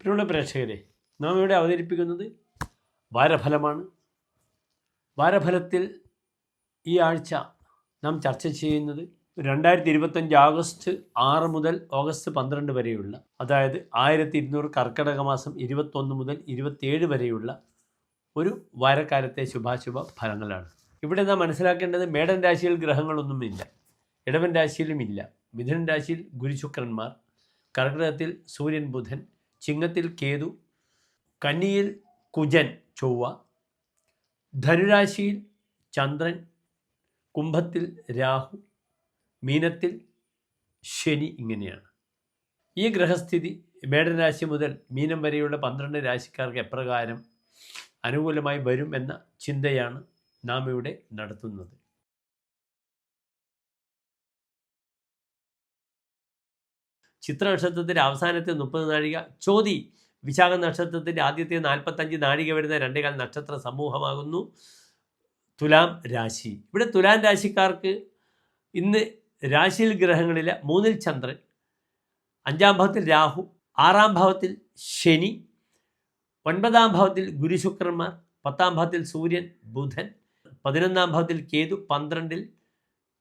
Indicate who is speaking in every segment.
Speaker 1: പ്രിയമുള്ള പ്രേക്ഷകരെ നാം ഇവിടെ അവതരിപ്പിക്കുന്നത് വാരഫലമാണ്. വാരഫലത്തിൽ ഈ ആഴ്ച നാം ചർച്ച ചെയ്യുന്നത് രണ്ടായിരത്തി ഇരുപത്തഞ്ച് ആഗസ്റ്റ് ആറ് മുതൽ ഓഗസ്റ്റ് പന്ത്രണ്ട് വരെയുള്ള അതായത് ആയിരത്തി ഇരുന്നൂറ് കർക്കിടക മാസം ഇരുപത്തൊന്ന് മുതൽ ഇരുപത്തിയേഴ് വരെയുള്ള ഒരു വാരക്കാലത്തെ ശുഭാശുഭ ഫലങ്ങളാണ്. ഇവിടെ നാം മനസ്സിലാക്കേണ്ടത് മേടൻ രാശിയിൽ ഗ്രഹങ്ങളൊന്നും ഇല്ല ഇടവൻ രാശിയിലും ഇല്ല മിഥുനൻ രാശിയിൽ ഗുരുശുക്രന്മാർ കർക്കിടകത്തിൽ സൂര്യൻ ബുധൻ ചിങ്ങത്തിൽ കേതു കന്നിയിൽ കുജൻ ചൊവ്വ ധനുരാശിയിൽ ചന്ദ്രൻ കുംഭത്തിൽ രാഹു മീനത്തിൽ ശനി ഇങ്ങനെയാണ്. ഈ ഗ്രഹസ്ഥിതി മേടരാശി മുതൽ മീനം വരെയുള്ള പന്ത്രണ്ട് രാശിക്കാർക്ക് എപ്രകാരം അനുകൂലമായി വരും എന്ന ചിന്തയാണ് നാം ഇവിടെ നടത്തുന്നത്. ചിത്ര നക്ഷത്രത്തിന്റെ അവസാനത്തെ മുപ്പത് നാഴിക ചോതി വിശാഖ നക്ഷത്രത്തിന്റെ ആദ്യത്തെ നാൽപ്പത്തഞ്ച് നാഴിക വരുന്ന രണ്ടേകാൽ നക്ഷത്ര സമൂഹമാകുന്നു. തുലാം രാശി. ഇവിടെ തുലാം രാശിക്കാർക്ക് ഇന്ന് രാശിയിൽ ഗ്രഹങ്ങളിൽ മൂന്നിൽ ചന്ദ്രൻ അഞ്ചാം ഭാവത്തിൽ രാഹു ആറാം ഭാവത്തിൽ ശനി ഒൻപതാം ഭാവത്തിൽ ഗുരുശുക്രന്മാർ പത്താം ഭാവത്തിൽ സൂര്യൻ ബുധൻ പതിനൊന്നാം ഭാവത്തിൽ കേതു പന്ത്രണ്ടിൽ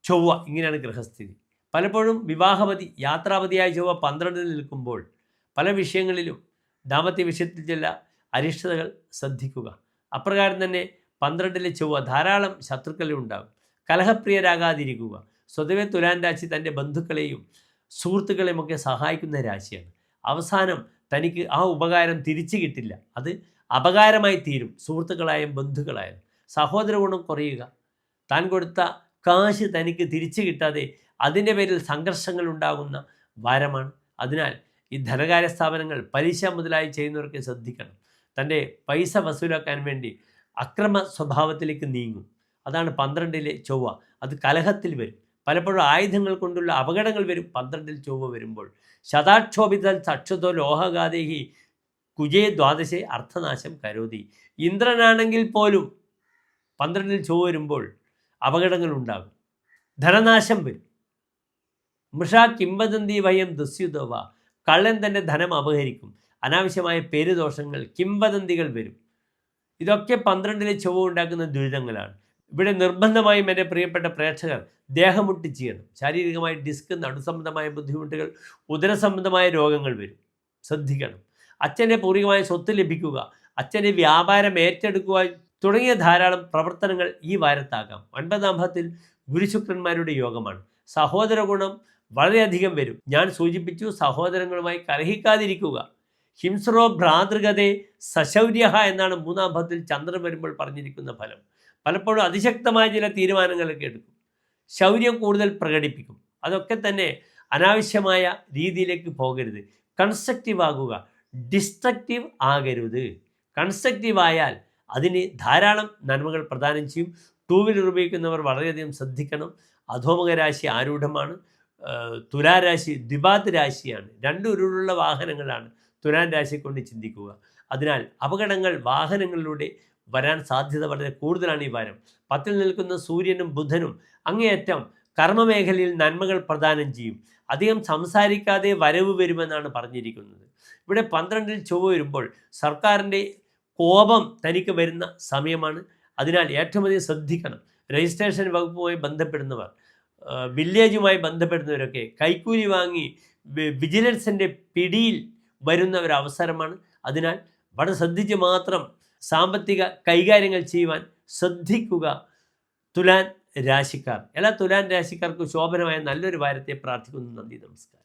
Speaker 1: ചൊവ്വ ഇങ്ങനെയാണ് ഗ്രഹസ്ഥിതി. പലപ്പോഴും വിവാഹപതി യാത്രാപതിയായ ചൊവ്വ പന്ത്രണ്ടിൽ നിൽക്കുമ്പോൾ പല വിഷയങ്ങളിലും ദാമ്പത്യ വിഷയത്തിൽ ചില അരിഷ്ടതകൾ ശ്രദ്ധിക്കുക. അപ്രകാരം തന്നെ പന്ത്രണ്ടിലെ ചൊവ്വ ധാരാളം ശത്രുക്കളെ ഉണ്ടാകും. കലഹപ്രിയരാകാതിരിക്കുക. സ്വതവേ തുലാൻ രാശി തന്റെ ബന്ധുക്കളെയും സുഹൃത്തുക്കളെയും ഒക്കെ സഹായിക്കുന്ന രാശിയാണ്. അവസാനം തനിക്ക് ആ ഉപകാരം തിരിച്ചു കിട്ടില്ല. അത് അപകാരമായി തീരും. സുഹൃത്തുക്കളായും ബന്ധുക്കളായാലും സഹോദര ഗുണം കുറയുക. താൻ കൊടുത്ത കാശ് തനിക്ക് തിരിച്ചു കിട്ടാതെ അതിന്റെ പേരിൽ സംഘർഷങ്ങൾ ഉണ്ടാകുന്ന വാരമാണ്. അതിനാൽ ഈ ധനകാര്യ സ്ഥാപനങ്ങൾ പലിശ മുതലായി ചെയ്യുന്നവർക്ക് ശ്രദ്ധിക്കണം. തന്റെ പൈസ വസൂലാക്കാൻ വേണ്ടി അക്രമ സ്വഭാവത്തിലേക്ക് നീങ്ങും. അതാണ് പന്ത്രണ്ടിലെ ചൊവ്വ. അത് കലഹത്തിൽ വരും. പലപ്പോഴും ആയുധങ്ങൾ കൊണ്ടുള്ള അപകടങ്ങൾ വരും. പന്ത്രണ്ടിൽ ചൊവ്വ വരുമ്പോൾ ശതാക്ഷോഭിതൽ സക്ഷതോ ലോഹഗാദേഹി കുജേ ദ്വാദശെ അർത്ഥനാശം കരോതി. ഇന്ദ്രനാണെങ്കിൽ പോലും പന്ത്രണ്ടിൽ ചൊവ്വ വരുമ്പോൾ അപകടങ്ങൾ ഉണ്ടാകും. ധനനാശം വരും. മൃഷ കിംവദന്തി വയം ദുസ്യുതോവ കള്ളൻ തന്റെ ധനം അപഹരിക്കും. അനാവശ്യമായ പേരുദോഷങ്ങൾ കിംവദന്തികൾ വരും. ഇതൊക്കെ പന്ത്രണ്ടിലെ ചൊവ്വ ഉണ്ടാക്കുന്ന ദുരിതങ്ങളാണ്. ഇവിടെ നിർബന്ധമായും എന്റെ പ്രിയപ്പെട്ട പ്രേക്ഷകർ ദേഹമുട്ടി ചെയ്യണം ശാരീരികമായി ഡിസ്ക് നടുസംബന്ധമായ ബുദ്ധിമുട്ടുകൾ ഉദരസംബന്ധമായ രോഗങ്ങൾ വരും. ശ്രദ്ധിക്കണം. അച്ഛന്റെ പൂർവികമായ സ്വത്ത് ലഭിക്കുക അച്ഛന്റെ വ്യാപാരം ഏറ്റെടുക്കുക തുടങ്ങിയ ധാരാളം പ്രവർത്തനങ്ങൾ ഈ വാരത്താകാം. ഒൻപതാം ഭാഗത്തിൽ ഗുരുശുക്രന്മാരുടെ യോഗമാണ്. സഹോദര ഗുണം വളരെയധികം വരും. ഞാൻ സൂചിപ്പിച്ചു സഹോദരങ്ങളുമായി കലഹിക്കാതിരിക്കുക. ഹിംസ്രോ ഭ്രാതൃകതെ സശൗര്യ എന്നാണ് മൂന്നാം ഭാഗത്തിൽ ചന്ദ്രൻ വരുമ്പോൾ പറഞ്ഞിരിക്കുന്ന ഫലം. പലപ്പോഴും അതിശക്തമായ ചില തീരുമാനങ്ങളൊക്കെ എടുക്കും. ശൗര്യം കൂടുതൽ പ്രകടിപ്പിക്കും. അതൊക്കെ തന്നെ അനാവശ്യമായ രീതിയിലേക്ക് പോകരുത്. കൺസ്ട്രക്റ്റീവ് ആകുക. ഡിസ്ട്രക്റ്റീവ് ആകരുത്. കൺസ്ട്രക്റ്റീവ് ആയാൽ അതിന് ധാരാളം നന്മകൾ പ്രദാനം ചെയ്യും. ടൂ വീലർ ഉപയോഗിക്കുന്നവർ വളരെയധികം ശ്രദ്ധിക്കണം. അധോമകരാശി ആരൂഢമാണ്. തുലാരാശി ദ്വിപാത് രാശിയാണ്. രണ്ട് ഉരുളുള്ള വാഹനങ്ങളാണ് തുലാൻ രാശി കൊണ്ട് ചിന്തിക്കുക. അതിനാൽ അപകടങ്ങൾ വാഹനങ്ങളിലൂടെ വരാൻ സാധ്യത വളരെ കൂടുതലാണ് ഈ വാരം. പത്തിൽ നിൽക്കുന്ന സൂര്യനും ബുധനും അങ്ങേയറ്റം കർമ്മമേഖലയിൽ നന്മകൾ പ്രദാനം ചെയ്യും. അധികം സംസാരിക്കാതെ വരവ് വരുമെന്നാണ് പറഞ്ഞിരിക്കുന്നത്. ഇവിടെ പന്ത്രണ്ടിൽ ചൊവ്വ വരുമ്പോൾ സർക്കാരിന്റെ കോപം തനിക്ക് വരുന്ന സമയമാണ്. അതിനാൽ ഏറ്റവും അധികം ശ്രദ്ധിക്കണം. രജിസ്ട്രേഷൻ വകുപ്പുമായി ബന്ധപ്പെടുന്നവർ വില്ലേജുമായി ബന്ധപ്പെടുന്നവരൊക്കെ കൈക്കൂലി വാങ്ങി വിജിലൻസിന്റെ പിടിയിൽ വരുന്ന ഒരു അവസരമാണ്. അതിനാൽ വളരെ ശ്രദ്ധിച്ച് മാത്രം സാമ്പത്തിക കൈകാര്യങ്ങൾ ചെയ്യുവാൻ ശ്രദ്ധിക്കുക തുലാൻ രാശിക്കാർ. എല്ലാ തുലാൻ രാശിക്കാർക്കും ശോഭനമായ നല്ലൊരു വാരത്തെ പ്രാർത്ഥിക്കുന്നു. നന്ദി നമസ്കാരം.